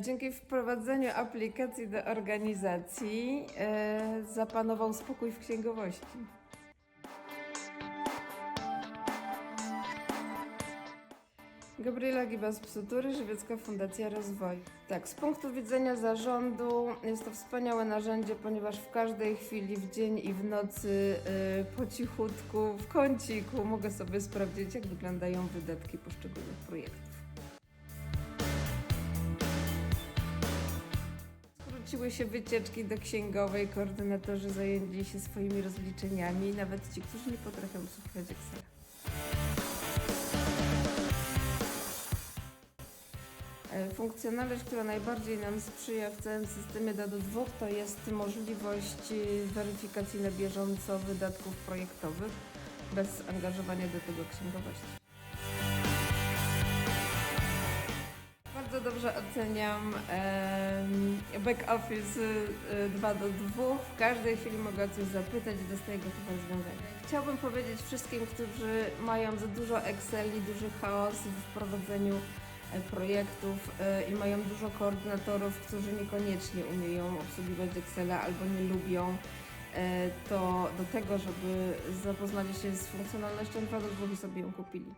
Dzięki wprowadzeniu aplikacji do organizacji e, zapanował spokój w księgowości. Gabriela Gibas-Psutury, Żywiecka Fundacja Rozwoju. Tak, z punktu widzenia zarządu jest to wspaniałe narzędzie, ponieważ w każdej chwili, w dzień i w nocy, e, po cichutku, w kąciku mogę sobie sprawdzić, jak wyglądają wydatki poszczególnych projektów. Skróciły się wycieczki do księgowej, koordynatorzy zajęli się swoimi rozliczeniami, nawet ci, którzy nie potrafią obsługiwać Excela. E, Funkcjonalność, która najbardziej nam sprzyja w całym systemie DADO 2 to jest możliwość e, weryfikacji na bieżąco wydatków projektowych bez angażowania do tego księgowości. Dobrze oceniam em, back office y, 2 do 2. W każdej chwili mogę o coś zapytać i dostaję gotowe rozwiązanie. Chciałbym powiedzieć wszystkim, którzy mają za dużo Exceli, duży chaos w wprowadzeniu e, projektów e, i mają dużo koordynatorów, którzy niekoniecznie umieją obsługiwać Excela albo nie lubią, e, to do tego, żeby zapoznali się z funkcjonalnością 2 do 2 i sobie ją kupili.